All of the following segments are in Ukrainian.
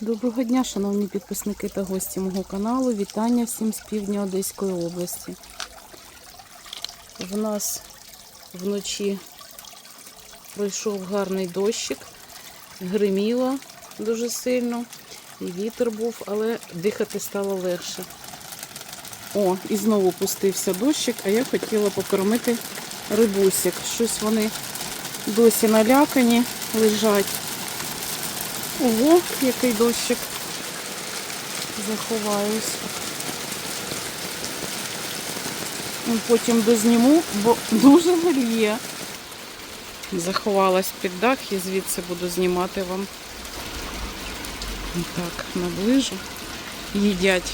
Доброго дня, шановні підписники та гості мого каналу. Вітання всім з півдня Одеської області. В нас вночі пройшов гарний дощик, гриміло дуже сильно, і вітер був, але дихати стало легше. О, і знову пустився дощик, а я хотіла покормити рибусик. Щось вони досі налякані лежать. Ого, який дощик. Заховаюсь. Потім дозніму, бо дуже гріє. Заховалась під дах і звідси буду знімати вам. Так, наближу. Їдять.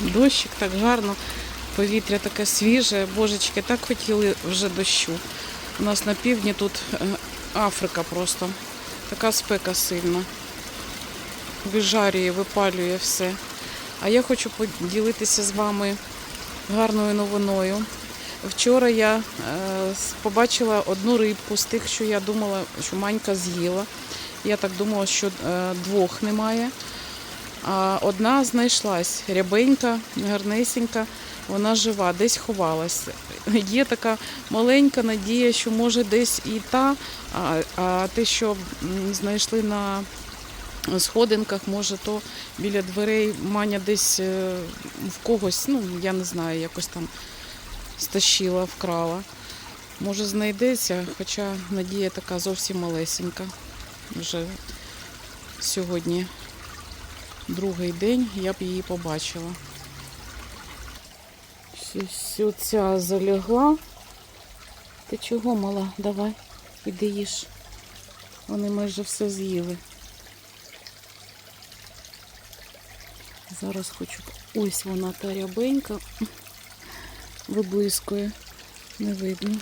Дощик так гарно, повітря таке свіже. Божечки, так хотіли вже дощу. У нас на півдні тут е, Африка просто. Така спека сильна вижарює, випалює все. А я хочу поділитися з вами гарною новиною. Вчора я е, побачила одну рибку з тих, що я думала, що манька з'їла. Я так думала, що е, двох немає. А одна знайшлась рябенька, гарнесенька, вона жива, десь ховалась. Є така маленька надія, що може десь і та, а те, що знайшли на сходинках, може, то біля дверей маня десь е, в когось, ну, я не знаю, якось там стащила, вкрала. Може, знайдеться, хоча надія така зовсім малесенька. Вже сьогодні другий день я б її побачила. Щось Оця залягла. Ти чого, мала? Давай, іди їж. Вони майже все з'їли. Зараз хочу. Ось вона та рябенька. Виблискує. Не видно.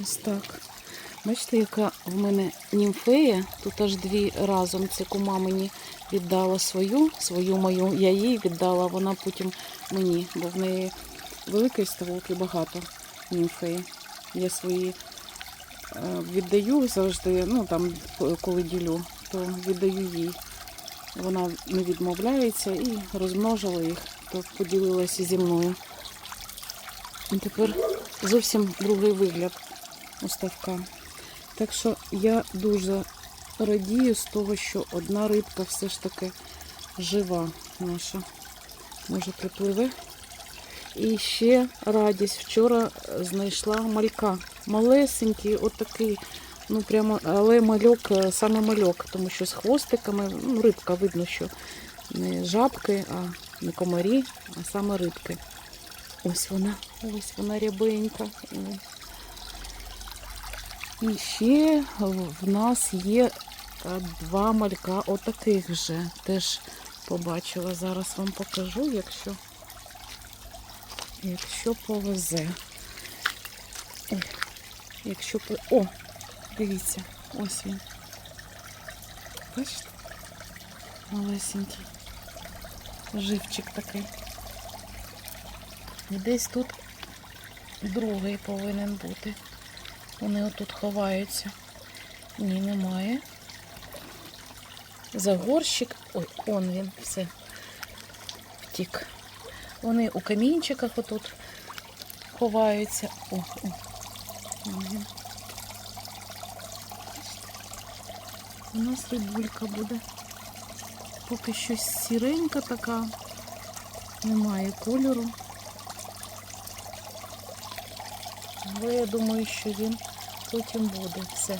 Ось так. Бачите, яка в мене німфея. Тут аж дві разом. Це кума мені віддала свою, свою мою. Я їй віддала, вона потім мені, бо в неї великий ставок і багато німфеї. Я свої е, віддаю завжди, ну там коли ділю, то віддаю їй. Вона не відмовляється і розмножила їх, то поділилася зі мною. І тепер зовсім другий вигляд у ставка. Так що я дуже радію з того, що одна рибка все ж таки жива наша. Може припливе. І ще радість. Вчора знайшла малька. Малесенький, отакий, ну прямо, але мальок, е, саме мальок, тому що з хвостиками, ну, рибка видно, що не жабки, а не комарі, а саме рибки. Ось вона, ось вона рябенька. І ще в нас є е, два малька отаких же. Теж побачила. Зараз вам покажу, якщо, якщо повезе. Ой, якщо по... О, дивіться, ось він. Бачите? Малесенький. Живчик такий. І десь тут другий повинен бути. Вони отут ховаються. Ні, немає. Загорщик. Ой, он він, все. Втік. Вони у камінчиках отут ховаються. О, о. він. У нас рибулька буде. Поки щось сіренька така. Немає кольору. Але я думаю, що він потім буде все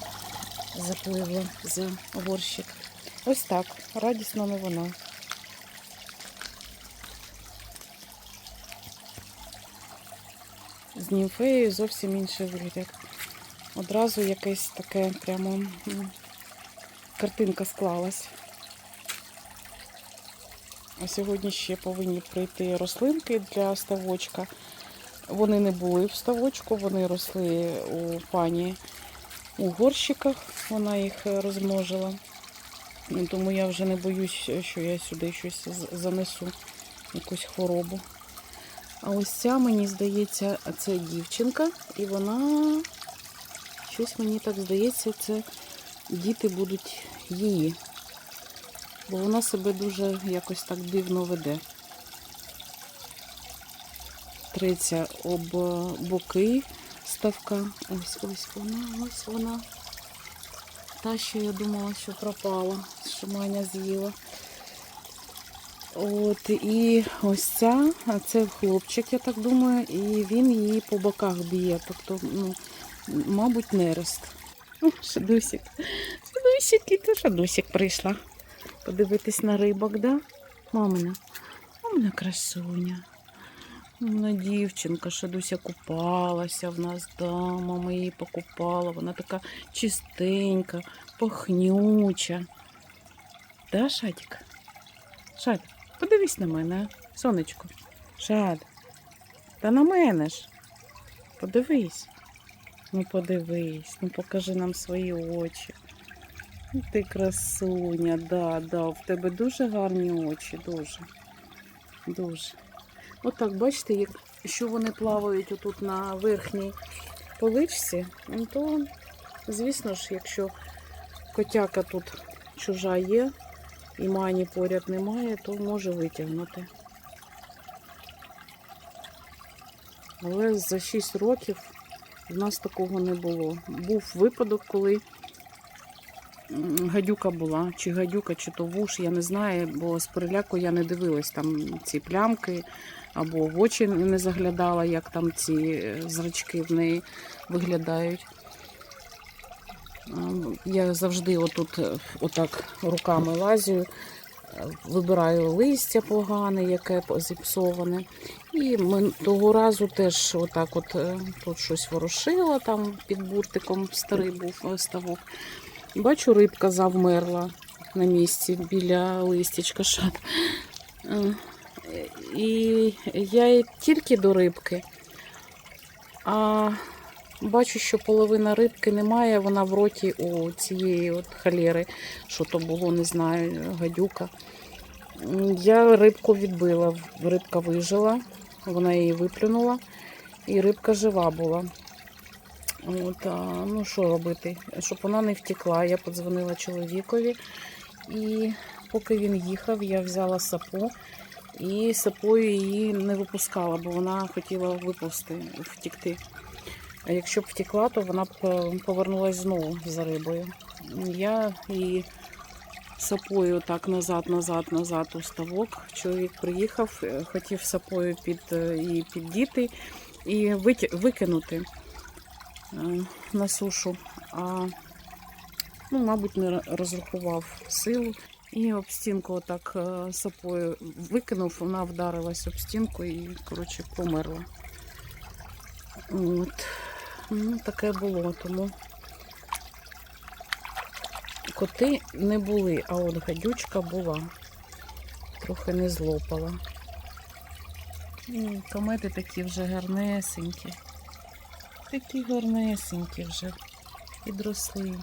запливло за горщик. Ось так, радісна новина. З німфеєю зовсім інший вигляд. Одразу якесь таке прямо картинка склалась. А сьогодні ще повинні прийти рослинки для ставочка. Вони не були в ставочку, вони росли у пані у горщиках. Вона їх розмножила. Тому я вже не боюсь, що я сюди щось занесу, якусь хворобу. А ось ця, мені здається, це дівчинка, і вона щось мені так здається, це діти будуть її. Бо вона себе дуже якось так дивно веде. Треться об боки ставка. Ось ось вона, ось вона. Та, що я думала, що пропала, що Маня з'їла. От, і ось ця, а це хлопчик, я так думаю, і він її по боках б'є. Тобто, ну, мабуть, нерест. О, Шадусик. Шадусик, і то Шадусик прийшла. Подивитись на рибок, да? Мамина. Мамина красуня. Мамина дівчинка, Шадуся купалася в нас, да, мама її покупала. Вона така чистенька, пахнюча. Да, Шадік? Шад, подивись на мене, сонечко. Шад. Та на мене ж. Подивись. Ну подивись, ну покажи нам свої очі. Ну, Ти красуня, да, да, в тебе дуже гарні очі, дуже. Дуже. Отак, бачите, як, що вони плавають отут на верхній поличці, ну, то, звісно ж, якщо котяка тут чужа є, і мані поряд немає, то може витягнути. Але за 6 років в нас такого не було. Був випадок, коли гадюка була, чи гадюка, чи то вуш, я не знаю, бо з переляку я не дивилась там ці плямки, або в очі не заглядала, як там ці е, зрачки в неї виглядають. Я завжди отут е, отак руками лазю, вибираю листя погане, яке зіпсоване. І ми того разу теж отак от е, тут щось ворушила, там під буртиком старий був е, ставок. Бачу, рибка завмерла на місці біля листячка шат. Е, І я тільки до рибки, а Бачу, що половина рибки немає, вона в роті у цієї от халери, що то було, не знаю, гадюка. Я рибку відбила, рибка вижила, вона її виплюнула, і рибка жива була. От, а, ну що робити? Щоб вона не втекла, я подзвонила чоловікові, і поки він їхав, я взяла сапу і сапою її не випускала, бо вона хотіла виповзти, втекти. А якщо б втекла, то вона б е, повернулася знову за рибою. Я її сапою так назад, назад, назад у ставок. Чоловік приїхав, е, хотів сапою під е, її піддіти і викинути е, на сушу. А, ну, мабуть, не розрахував силу. І об стінку отак е, сапою викинув, вона вдарилась об стінку і, коротше, померла. От. Таке було, тому коти не були, а от гадючка була. Трохи не злопала. Комети такі вже гарнесенькі. Такі гарнесенькі вже підросли.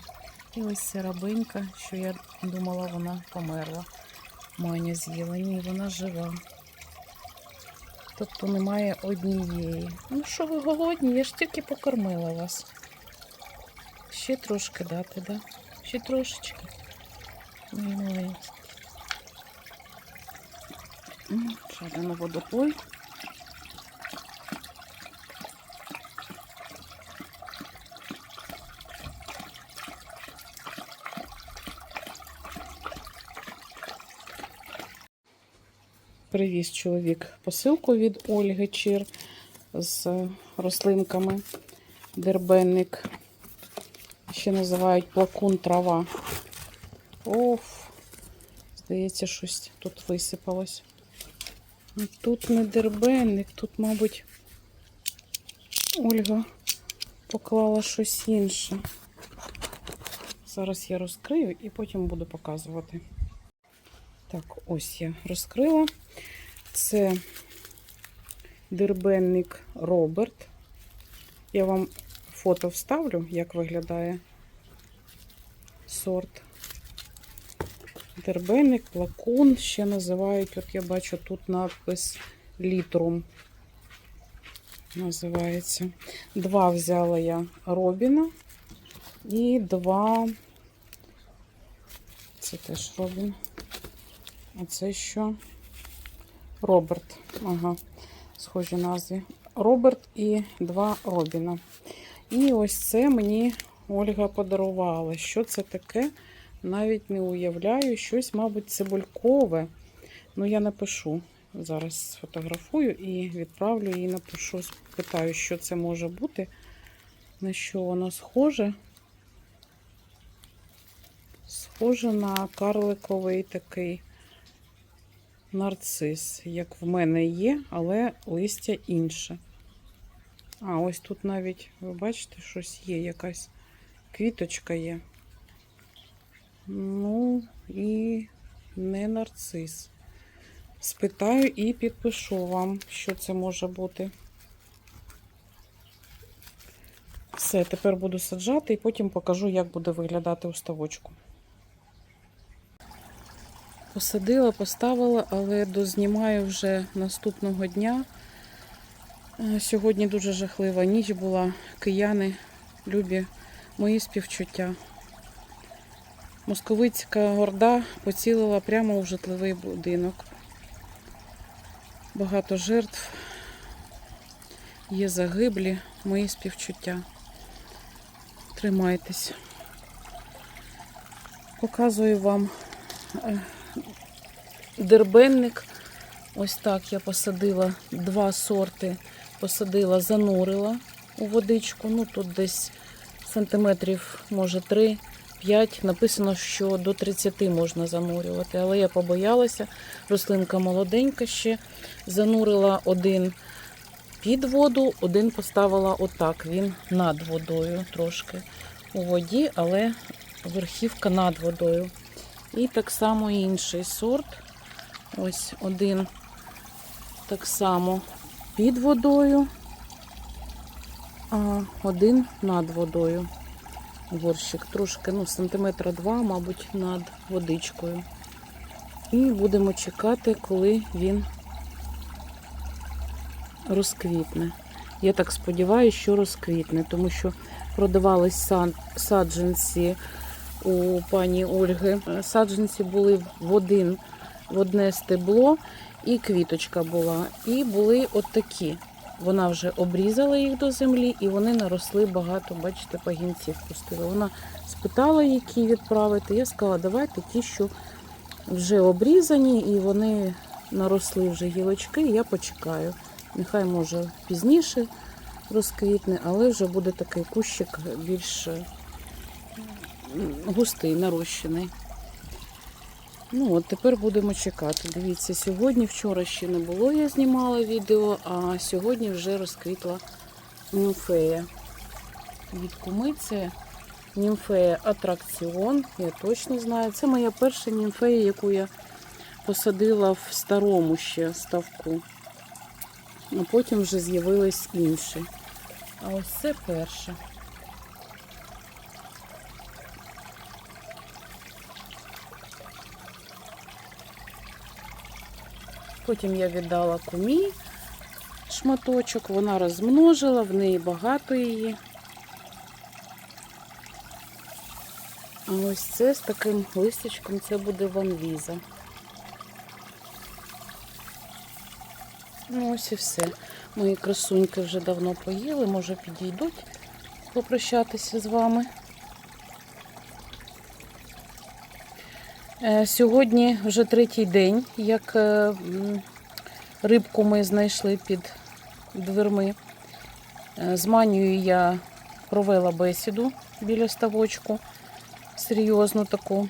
І ось ця рабинька, що я думала, вона померла. Маня з'їла. Ні, вона жива. Тобто немає однієї. Ну що ви голодні? Я ж тільки покормила вас. Ще трошки дати, да? Ще трошечки. Мої маленькі. М, на водопой. Привіз чоловік посилку від Ольги Чир з рослинками. Дербенник. Ще називають плакун трава. Оф, здається, щось тут висипалось. Тут не дербенник, тут, мабуть, Ольга поклала щось інше. Зараз я розкрию і потім буду показувати. Так, ось я розкрила. Це дербенник Роберт. Я вам фото вставлю, як виглядає сорт. Дербенник, плакун, ще називають, от я бачу тут надпис Літрум. Називається. Два взяла я Робіна і два Це теж Робін. А це що? Роберт. Ага, схожі назви. Роберт і два Робіна. І ось це мені Ольга подарувала. Що це таке? Навіть не уявляю. Щось, мабуть, цибулькове. Ну, я напишу. Зараз сфотографую і відправлю і напишу. Питаю, що це може бути, на що воно схоже. Схоже на карликовий такий нарцис, як в мене є, але листя інше. А, ось тут навіть, ви бачите, щось є, якась квіточка є. Ну, і не нарцис. Спитаю і підпишу вам, що це може бути. Все, тепер буду саджати і потім покажу, як буде виглядати у ставочку. Посадила, поставила, але дознімаю вже наступного дня. Е, Сьогодні дуже жахлива ніч була. Кияни, любі мої співчуття. Московицька горда поцілила прямо у житловий будинок. Багато жертв, є загиблі, мої співчуття. Тримайтесь. Показую вам е, дербенник. Ось так я посадила два сорти, посадила, занурила у водичку. Ну тут десь сантиметрів, може 3-5. Написано, що до 30 можна занурювати, але я побоялася. Рослинка молоденька ще. Занурила один під воду, один поставила отак. Він над водою трошки у воді, але верхівка над водою. І так само інший сорт. Ось один так само під водою, а один над водою. Горщик трошки, ну, сантиметра два, мабуть, над водичкою. І будемо чекати, коли він розквітне. Я так сподіваюся, що розквітне, тому що продавались саджанці у пані Ольги. Саджанці були в один в одне стебло і квіточка була. І були от такі. Вона вже обрізала їх до землі, і вони наросли багато, бачите, пагінців пустили. Вона спитала, які відправити. Я сказала, давайте ті, що вже обрізані, і вони наросли вже гілочки, я почекаю. Нехай може пізніше розквітне, але вже буде такий кущик більш густий, нарощений. Ну, от тепер будемо чекати. Дивіться, сьогодні, вчора ще не було, я знімала відео, а сьогодні вже розквітла німфея. Від куми це німфея атракціон, я точно знаю. Це моя перша німфея, яку я посадила в старому ще ставку. А потім вже з'явились інші. А ось це перша. Потім я віддала кумі шматочок, вона розмножила, в неї багато її. А ось це з таким листячком це буде ванвіза. Ну ось і все. Мої красуньки вже давно поїли, може підійдуть попрощатися з вами. Сьогодні вже третій день, як е, рибку ми знайшли під дверми. Е, З Манією я провела бесіду біля ставочку, серйозну таку.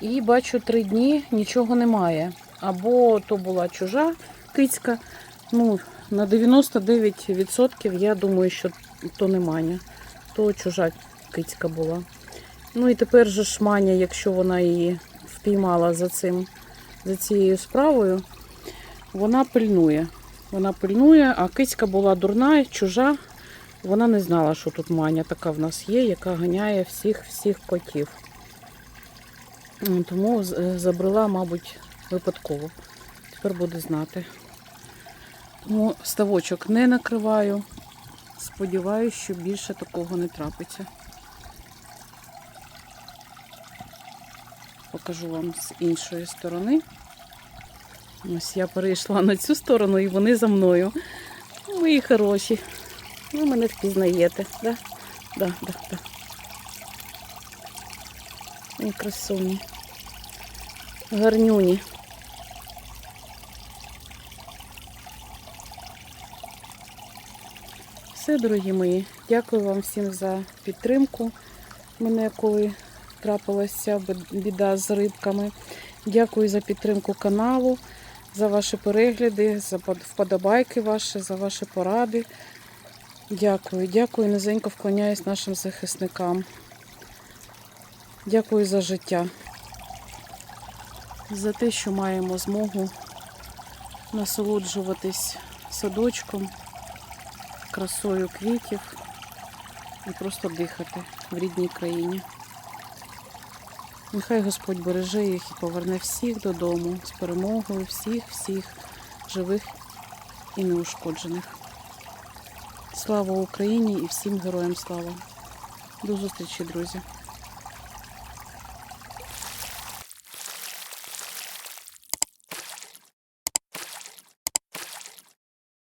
І бачу, три дні нічого немає. Або то була чужа кицька. Ну, на 99% я думаю, що то не маня, то чужа кицька була. Ну і тепер же Маня, якщо вона її впіймала за цим, за цією справою, вона пильнує. Вона пильнує, а кицька була дурна, чужа. Вона не знала, що тут Маня така в нас є, яка ганяє всіх всіх котів. Тому забрала, мабуть, випадково. Тепер буде знати. Тому ставочок не накриваю. Сподіваюсь, що більше такого не трапиться. Покажу вам з іншої сторони. Ось я перейшла на цю сторону і вони за мною. Мої хороші. Ви мене впізнаєте, да? Да, да, да. Ой, красуні. Гарнюні. Все, дорогі мої. Дякую вам всім за підтримку. Мене коли трапилася біда з рибками. Дякую за підтримку каналу, за ваші перегляди, за вподобайки ваші, за ваші поради. Дякую, дякую, низенько вклоняюсь нашим захисникам. Дякую за життя, за те, що маємо змогу насолоджуватись садочком, красою квітів і просто дихати в рідній країні. Нехай Господь береже їх і поверне всіх додому з перемогою, всіх, всіх живих і неушкоджених. Слава Україні і всім героям слава. До зустрічі, друзі!